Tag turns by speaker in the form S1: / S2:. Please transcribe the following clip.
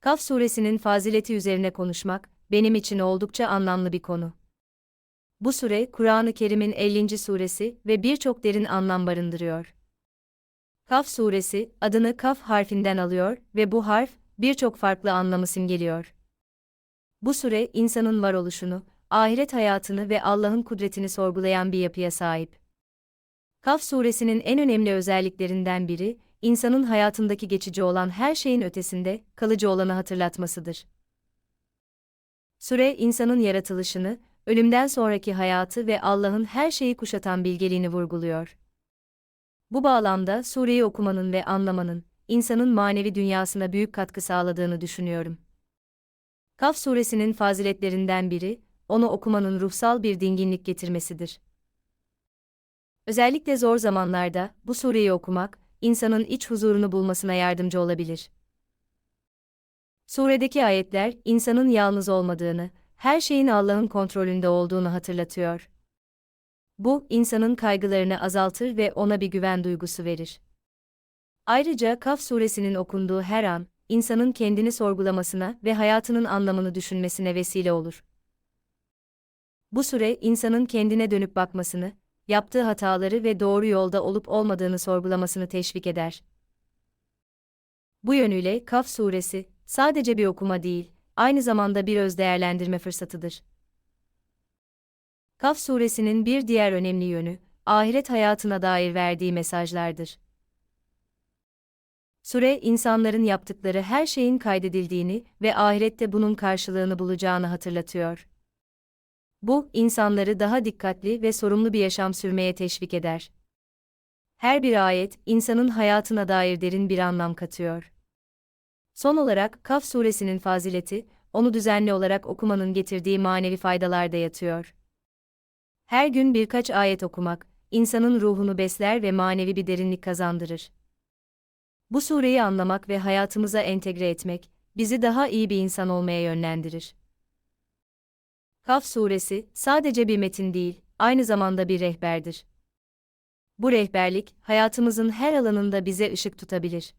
S1: Kaf suresinin fazileti üzerine konuşmak, benim için oldukça anlamlı bir konu. Bu sure, Kur'an-ı Kerim'in 50. suresi ve birçok derin anlam barındırıyor. Kaf suresi, adını kaf harfinden alıyor ve bu harf, birçok farklı anlamı simgeliyor. Bu sure, insanın varoluşunu, ahiret hayatını ve Allah'ın kudretini sorgulayan bir yapıya sahip. Kaf suresinin en önemli özelliklerinden biri, insanın hayatındaki geçici olan her şeyin ötesinde, kalıcı olanı hatırlatmasıdır. Sure, insanın yaratılışını, ölümden sonraki hayatı ve Allah'ın her şeyi kuşatan bilgeliğini vurguluyor. Bu bağlamda sureyi okumanın ve anlamanın, insanın manevi dünyasına büyük katkı sağladığını düşünüyorum. Kaf suresinin faziletlerinden biri, onu okumanın ruhsal bir dinginlik getirmesidir. Özellikle zor zamanlarda bu sureyi okumak, insanın iç huzurunu bulmasına yardımcı olabilir. Suredeki ayetler, insanın yalnız olmadığını, her şeyin Allah'ın kontrolünde olduğunu hatırlatıyor. Bu, insanın kaygılarını azaltır ve ona bir güven duygusu verir. Ayrıca Kaf suresinin okunduğu her an, insanın kendini sorgulamasına ve hayatının anlamını düşünmesine vesile olur. Bu süre, insanın kendine dönüp bakmasını, yaptığı hataları ve doğru yolda olup olmadığını sorgulamasını teşvik eder. Bu yönüyle Kaf suresi, sadece bir okuma değil, aynı zamanda bir öz değerlendirme fırsatıdır. Kaf suresinin bir diğer önemli yönü, ahiret hayatına dair verdiği mesajlardır. Sure, insanların yaptıkları her şeyin kaydedildiğini ve ahirette bunun karşılığını bulacağını hatırlatıyor. Bu, insanları daha dikkatli ve sorumlu bir yaşam sürmeye teşvik eder. Her bir ayet, insanın hayatına dair derin bir anlam katıyor. Son olarak, Kaf suresinin fazileti, onu düzenli olarak okumanın getirdiği manevi faydalarda yatıyor. Her gün birkaç ayet okumak, insanın ruhunu besler ve manevi bir derinlik kazandırır. Bu sureyi anlamak ve hayatımıza entegre etmek, bizi daha iyi bir insan olmaya yönlendirir. Kaf suresi, sadece bir metin değil, aynı zamanda bir rehberdir. Bu rehberlik, hayatımızın her alanında bize ışık tutabilir.